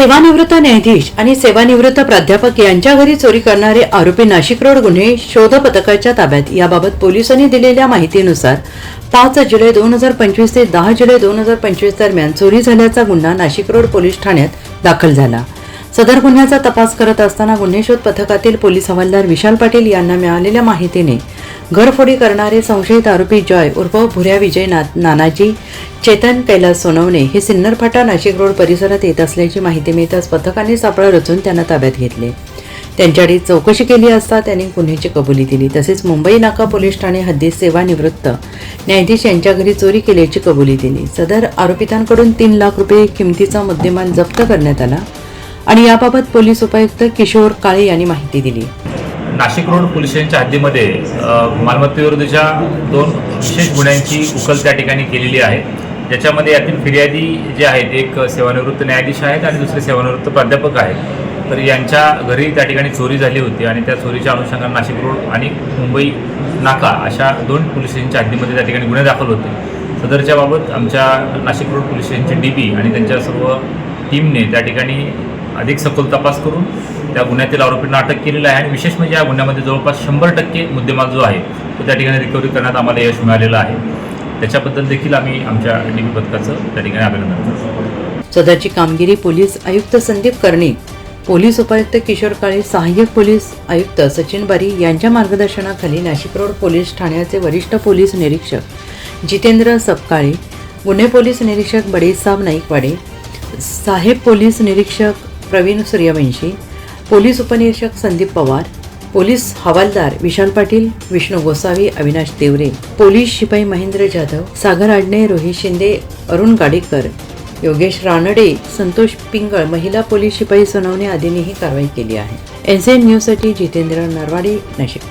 सेवानिवृत्त न्यायाधीश आणि सेवानिवृत्त प्राध्यापक यांच्या घरी चोरी करणारे आरोपी नाशिक रोड गुन्हे शोध पथकाच्या ताब्यात. याबाबत पोलिसांनी दिलेल्या माहितीनुसार पाच जुलै दोन हजार पंचवीस ते दहा जुलै दोन हजार पंचवीस दरम्यान चोरी झाल्याचा गुन्हा नाशिक रोड पोलीस ठाण्यात दाखल झाला. सदर गुन्ह्याचा तपास करत असताना गुन्हे शोध पथकातील पोलीस हवालदार विशाल पाटील यांना मिळालेल्या माहितीने घरफोडी करणारे संशयित आरोपी जॉय उर्फ भुऱ्या विजयनाथ नानाजी चेतन कैलास सोनवणे हे सिन्नरफाटा नाशिक रोड परिसरात येत असल्याची माहिती मिळताच पथकाने सापळा रचून त्यांना ताब्यात घेतले. त्यांच्याकडे चौकशी केली असता त्यांनी गुन्ह्याची कबुली दिली. तसेच मुंबई नाका पोलीस ठाणे हद्दीत सेवानिवृत्त न्यायाधीश यांच्या घरी चोरी केल्याची कबुली दिली. सदर आरोपितांकडून तीन लाख रुपये किमतीचा मुद्देमाल जप्त करण्यात आला आणि याबाबत पोलीस उपायुक्त किशोर काळे यांनी माहिती दिली. नाशिक रोड पोलीस स्टेशनच्या हद्दीमध्ये अ, मालमत्तेविरुद्धच्या दोन विशेष गुन्ह्यांची उकल त्या ठिकाणी केलेली आहे. ज्याच्यामध्ये यातील फिर्यादी जे आहेत एक सेवानिवृत्त न्यायाधीश आहेत आणि दुसरे सेवानिवृत्त प्राध्यापक आहेत. तर यांच्या घरी त्या ठिकाणी चोरी झाली होती आणि त्या चोरीच्या अनुषंगाने नाशिक रोड आणि मुंबई नाका अशा दोन पोलीस स्टेशनच्या हद्दीमध्ये त्या ठिकाणी गुन्हे दाखल होते. सदरच्या बाबत आमच्या नाशिक रोड पोलीस स्टेशनचे डी पी आणि त्यांच्या सर्व टीमने त्या ठिकाणी अधिक सखोल तपास करून त्या गुन्ह्यातील आरोपींना अटक केलेलं आहे आणि विशेष म्हणजे या गुन्ह्यामध्ये जवळपास शंभर टक्के मुद्देमाल जो आहे तो त्या ठिकाणी रिकव्हरी करण्यात आम्हाला यश मिळालेलं आहे. त्याच्याबद्दल देखील आम्ही आमच्या डी बी पथकाचं त्या ठिकाणी अभिनंदन करतो. सदरची कामगिरी पोलीस आयुक्त संदीप कर्णिक पोलीस उपायुक्त किशोर काळे सहाय्यक पोलीस आयुक्त सचिन बारी यांच्या मार्गदर्शनाखाली नाशिक रोड पोलीस ठाण्याचे वरिष्ठ पोलीस निरीक्षक जितेंद्र सपकाळे गुन्हे पोलीस निरीक्षक बडेसाब नाईकवाडे साहेब पोलीस निरीक्षक प्रवीण सूर्यवंशी पोलीस उपनिरीक्षक संदीप पवार पोलीस हवालदार विशाल पाटील विष्णू गोसावी अविनाश देवरे पोलीस शिपाई महेंद्र जाधव सागर आडणे रोहित शिंदे अरुण गाडेकर योगेश रानडे संतोष पिंगळ महिला पोलीस शिपाई सोनवणे आदींनी ही कारवाई केली आहे. एन न्यूजसाठी जितेंद्र नरवाडे नाशिक.